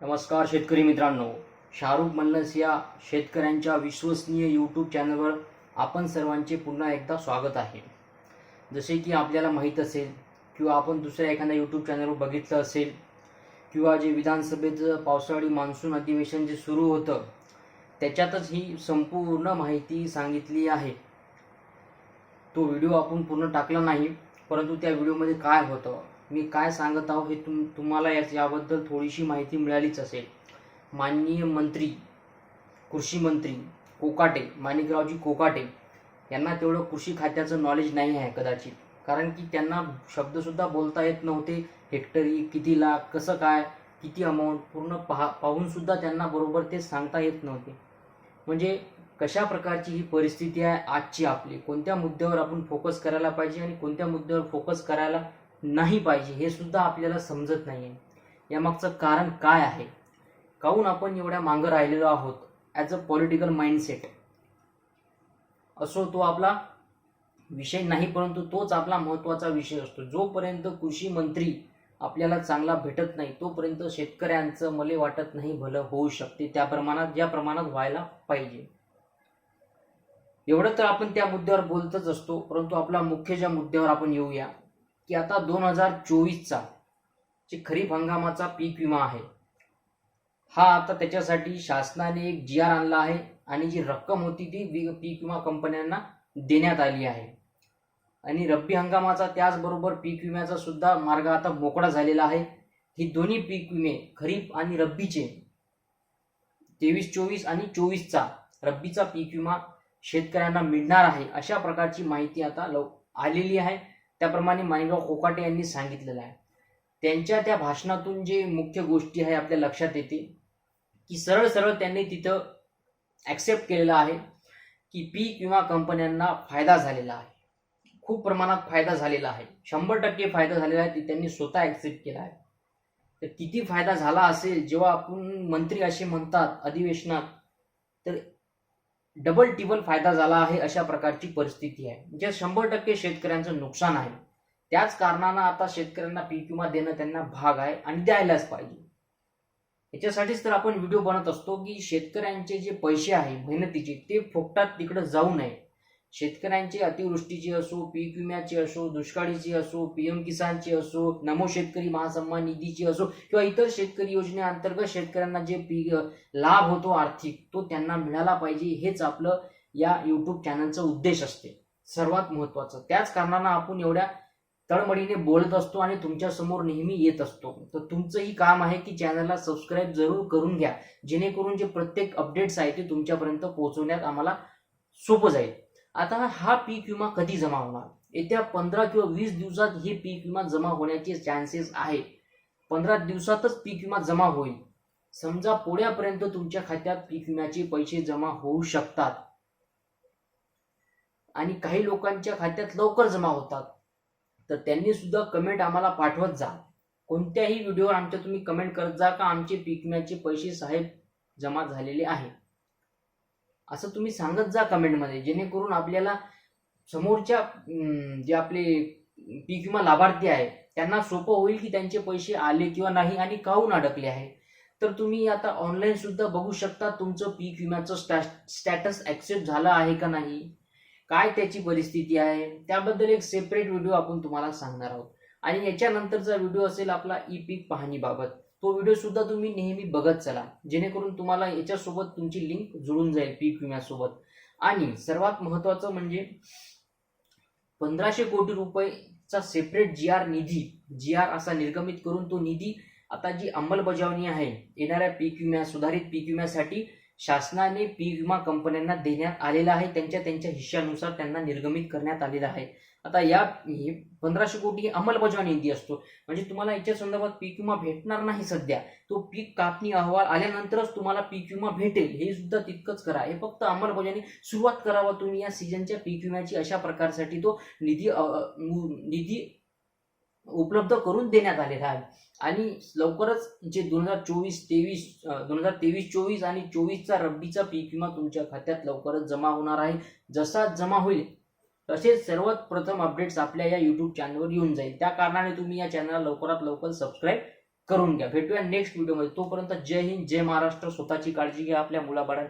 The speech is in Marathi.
नमस्कार शेतकरी मित्रांनो. शाहरुख मल्लस या शेतकऱ्यांच्या विश्वसनीय यूट्यूब चॅनलवर आपण सर्वांचे पुन्हा एकदा स्वागत आहे. जसे की आपल्याला माहीत असेल किंवा आपण दुसऱ्या एखाद्या यूट्यूब चॅनलवर बघितलं असेल किंवा जे विधानसभेचं पावसाळी मान्सून अधिवेशन जे सुरू होतं त्याच्यातच ही संपूर्ण माहिती सांगितली आहे. तो व्हिडिओ आपण पूर्ण टाकला नाही परंतु त्या व्हिडिओमध्ये काय होतं मी काय सांगत आहो हे तुम तुम्हाला याच याबद्दल थोडीशी माहिती मिळालीच असेल. माननीय मंत्री कृषी मंत्री कोकाटे माणिकरावजी कोकाटे यांना तेवढं कृषी खात्याचं नॉलेज नाही आहे कदाचित. कारण की त्यांना शब्दसुद्धा बोलता येत नव्हते. हेक्टरी किती लाख कसं काय किती अमाऊंट पूर्ण पहा पाहूनसुद्धा त्यांना बरोबर ते सांगता येत नव्हते. म्हणजे कशा प्रकारची ही परिस्थिती आहे आजची आपली? कोणत्या मुद्द्यावर आपण फोकस करायला पाहिजे आणि कोणत्या मुद्द्यावर फोकस करायला नाही पाहिजे हे सुद्धा आपल्याला समजत नाही आहे यामागचं कारण काय आहे? काहून आपण एवढ्या मागं राहिलेलो आहोत? ॲज अ पॉलिटिकल माइंडसेट असो तो आपला विषय नाही परंतु तोच आपला महत्त्वाचा विषय असतो. जोपर्यंत कृषी मंत्री आपल्याला चांगला भेटत नाही तोपर्यंत शेतकऱ्यांचं मले वाटत नाही भलं होऊ शकते त्या प्रमाणात ज्या प्रमाणात व्हायला पाहिजे. एवढं तर आपण त्या मुद्द्यावर बोलतच असतो परंतु आपला मुख्य ज्या मुद्द्यावर आपण येऊया की आता दोन हजार चोवीसचा जे खरीप हंगामाचा पीक विमा आहे हा आता त्याच्यासाठी शासनाने एक जी आर आणला आहे आणि जी रक्कम होती ती पीक विमा कंपन्यांना देण्यात आली आहे. आणि रब्बी हंगामाचा त्याचबरोबर पीक विम्याचा सुद्धा मार्ग आता मोकळा झालेला आहे. ही दोन्ही पीक विमे खरीप आणि रब्बीचे तेवीस चोवीस आणि चोवीसचा रब्बीचा पीक विमा शेतकऱ्यांना मिळणार आहे अशा प्रकारची माहिती आता लव आलेली आहे. त्याप्रमाणे माणिकराव कोकाटे यांनी सांगितलेलं आहे. त्यांच्या त्या भाषणातून जे मुख्य गोष्टी आहे आपल्या लक्षात येते. की सरळ सरळ त्यांनी तिथं ॲक्सेप्ट केलेलं आहे. की पीक विमा कंपन्यांना फायदा झालेला आहे. खूप प्रमाणात फायदा झालेला आहे. शंभर टक्के फायदा झालेला आहे ते त्यांनी स्वतः ॲक्सेप्ट केला आहे. तर किती फायदा झाला असेल जेव्हा आपण मंत्री असे म्हणतात अधिवेशनात तर डबल टिबल फायदा झाला आहे अशा प्रकारची परिस्थिती आहे. जे शंभर टक्के शेतकऱ्यांचं नुकसान आहे. त्याच कारणानं आता शेतकऱ्यांना पीक विमा देणं त्यांना भाग आहे आणि द्यायलाच पाहिजे. याच्यासाठीच तर आपण व्हिडिओ बनत असतो की शेतकऱ्यांचे जे पैसे आहे मेहनतीचे ते फुकटात तिकडे जाऊ नये. शेतकऱ्यांची अतिवृष्टीचे असो पीक विम्याची असो दुष्काळीचे असो पीएम किसानचे असो नमो शेतकरी महासन्मान निधीची असो किंवा इतर शेतकरी योजनेअंतर्गत शेतकऱ्यांना जे पीक लाभ होतो आर्थिक तो त्यांना मिळाला पाहिजे हेच आपलं या यूट्यूब चॅनलचा उद्देश असते. सर्वात महत्वाचं. त्याच कारणानं आपण एवढ्या तळमळीने बोलत असतो आणि तुमच्यासमोर नेहमी येत असतो. तर तुमचंही काम आहे की चॅनलला सबस्क्राईब जरूर करून घ्या. जेणेकरून जे प्रत्येक अपडेट्स आहे ते तुमच्यापर्यंत पोहोचवण्यात आम्हाला सोपं जाईल. आता हा पीक विमा कधी जमा होणार? येत्या पंधरा किंवा वीस दिवसात हे पीक विमा जमा होण्याचे चान्सेस आहे पंधरा दिवसातच पीक विमा जमा होईल. समजा पुढ्यापर्यंत तुमच्या खात्यात पीक विम्याचे पैसे जमा होऊ शकतात. आणि काही लोकांच्या खात्यात लवकर जमा होतात. तर त्यांनी सुद्धा कमेंट आम्हाला पाठवत जा. कोणत्याही व्हिडिओवर आमच्या तुम्ही कमेंट करत जा का आमचे पीक विम्याचे पैसे साहेब जमा झालेले आहे असं तुम्ही सांगत जा कमेंटमध्ये जेणेकरून आपल्याला समोरच्या जे आपले पीक विमा लाभार्थी आहे त्यांना सोपं होईल की त्यांचे पैसे आले किंवा नाही आणि काहून अडकले आहे. तर तुम्ही आता ऑनलाईन सुद्धा बघू शकता तुमचं पीक विम्याचं स्टॅ स्टॅटस ॲक्सेप्ट झालं आहे का नाही काय त्याची परिस्थिती आहे त्याबद्दल एक सेपरेट व्हिडिओ आपण तुम्हाला सांगणार आहोत. आणि याच्यानंतरचा व्हिडिओ असेल आपला ई पीक पाहणीबाबत. तो व्हिडिओ सुद्धा तुम्ही नेहमी बघत चला जेणेकरून तुम्हाला याच्यासोबत तुमची लिंक जुळून जाईल पीक विम्यासोबत. आणि सर्वात महत्त्वाचं म्हणजे पंधराशे कोटी रुपयेचा सेपरेट जी आर निधी जी आर असा निर्गमित करून तो निधी आता जी अंमलबजावणी आहे येणाऱ्या पीक विम्या सुधारित पीक विम्यासाठी शासनाने पीक विमा कंपन्यांना देण्यात आलेला आहे त्यांच्या त्यांच्या हिश्श्यानुसार त्यांना निर्गमित करण्यात आलेला आहे. आता या हे पंधराशे कोटी अंमलबजावणी निधी असतो. म्हणजे तुम्हाला याच्या संदर्भात पीक विमा भेटणार नाही सध्या. तो पीक कापणी अहवाल आल्यानंतरच तुम्हाला पीक विमा भेटेल. हे सुद्धा तितकंच करा. हे फक्त अंमलबजावणी सुरुवात करावा तुम्ही या सीझनच्या पीक विम्याची अशा प्रकारसाठी तो निधी निधी उपलब्ध करून देण्यात आलेला आहे. आणि लवकरच जे दोन हजार चोवीस तेवीस दोन हजार तेवीस चोवीस आणि चोवीसचा रब्बीचा पीक विमा तुमच्या खात्यात लवकरच जमा होणार आहे. जसा जमा होईल तसेच सर्वात प्रथम अपडेट्स आपल्या या यूट्यूब चॅनलवर येऊन जाईल. त्या कारणाने तुम्ही या चॅनलला लवकरात लवकर सबस्क्राईब करून घ्या. भेटूया नेक्स्ट व्हिडिओमध्ये तोपर्यंत जय हिंद जय महाराष्ट्र. स्वतःची काळजी घ्या. आपल्या मुलाबाळांची